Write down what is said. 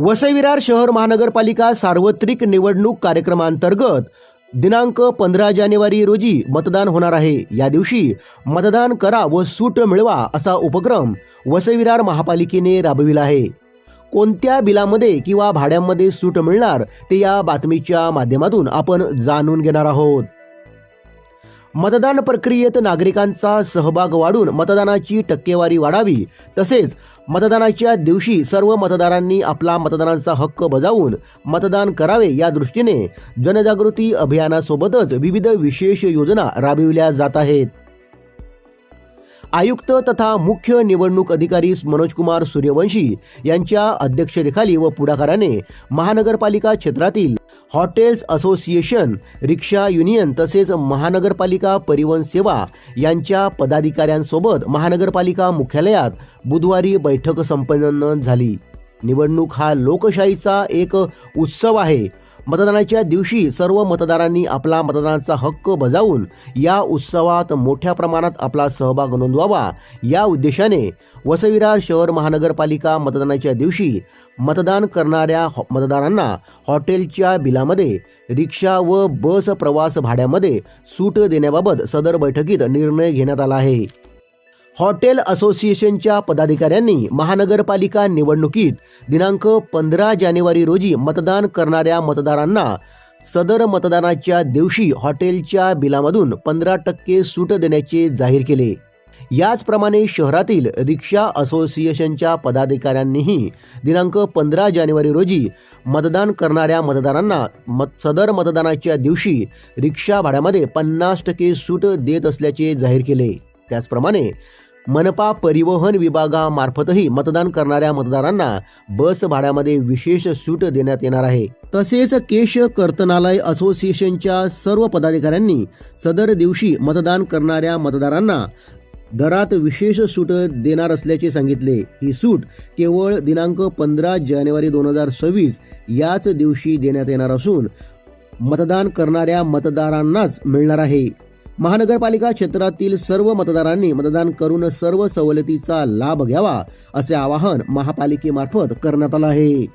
वसईविरार शहर महानगरपालिका सार्वत्रिक निवडणूक कार्यक्रमांतर्गत दिनांक पंधरा जानेवारी रोजी मतदान होणार आहे. या दिवशी मतदान करा व सूट मिळवा असा उपक्रम वसईविरार महापालिकेने राबविला आहे. कोणत्या बिलामध्ये किंवा भाड्यामध्ये सूट मिळणार ते या बातमीच्या माध्यमातून आपण जाणून घेणार आहोत. मतदान प्रक्रियेत नागरिकांचा सहभाग वाढून मतदानाची टक्केवारी वाढावी. तसेच मतदानाच्या दिवशी सर्व मतदारांनी आपला मतदानाचा हक्क बजावून मतदान करावे या दृष्टीने जनजागृती अभियानासोबतच विविध विशेष योजना राबविल्या जात आहेत. आयुक्त तथा मुख्य निवडणूक अधिकारी मनोजकुमार सूर्यवंशी यांच्या अध्यक्षतेखाली व पुढाकाराने महानगरपालिका क्षेत्रातील हॉटेल्स असोसिएशन रिक्षा युनियन तसेच महानगरपालिका परिवहन सेवा यांच्या पदाधिकाऱ्यांसोबत महानगरपालिका मुख्यालयात बुधवारी बैठक संपन्न झाली. निवडणूक हा लोकशाहीचा एक उत्सव आहे. मतदानाच्या दिवशी सर्व मतदारांनी आपला मतदानाचा हक्क बजावून या उत्सवात मोठ्या प्रमाणात आपला सहभाग नोंदवावा. या उद्देशाने वसविरार शहर महानगरपालिका मतदानाच्या दिवशी मतदान करणाऱ्या हॉ- मतदारांना हॉटेलच्या बिलामध्ये रिक्षा व बस प्रवास भाड्यामध्ये सूट देण्याबाबत सदर बैठकीत निर्णय घेण्यात आला आहे. हॉटेल असोसिएशनच्या पदाधिकाऱ्यांनी महानगरपालिका निवडणुकीत दिनांक पंधरा जानेवारी रोजी मतदान करणाऱ्या मतदारांना सदर मतदानाच्या दिवशी हॉटेलच्या बिलामधून पंधरा टक्के सूट देण्याचे जाहीर केले. याचप्रमाणे शहरातील रिक्षा असोसिएशनच्या पदाधिकाऱ्यांनीही दिनांक पंधरा जानेवारी रोजी मतदान करणाऱ्या मतदारांना मत सदर मतदानाच्या दिवशी रिक्षा भाड्यामध्ये पन्नास टक्के सूट देत असल्याचे जाहीर केले. त्याचप्रमाणे मनपा परिवहन विभागामार्फतही मतदान करणाऱ्या मतदारांना बस भाड्यामध्ये विशेष सूट देण्यात येणार आहे. तसेच केश कर्तनालय असोसिएशनच्या सर्व पदाधिकाऱ्यांनी सदर दिवशी मतदान करणाऱ्या मतदारांना दरात विशेष सूट देणार असल्याचे सांगितले. ही सूट केवळ दिनांक पंधरा जानेवारी दोन हजार सव्वीस याच दिवशी देण्यात येणार असून मतदान करणाऱ्या मतदारांनाच मिळणार आहे. महानगरपालिका क्षेत्रातील सर्व मतदारांनी मतदान करून सर्व सवलतीचा लाभ घ्यावा असे आवाहन महापालिकेमार्फत करण्यात आलं आहे.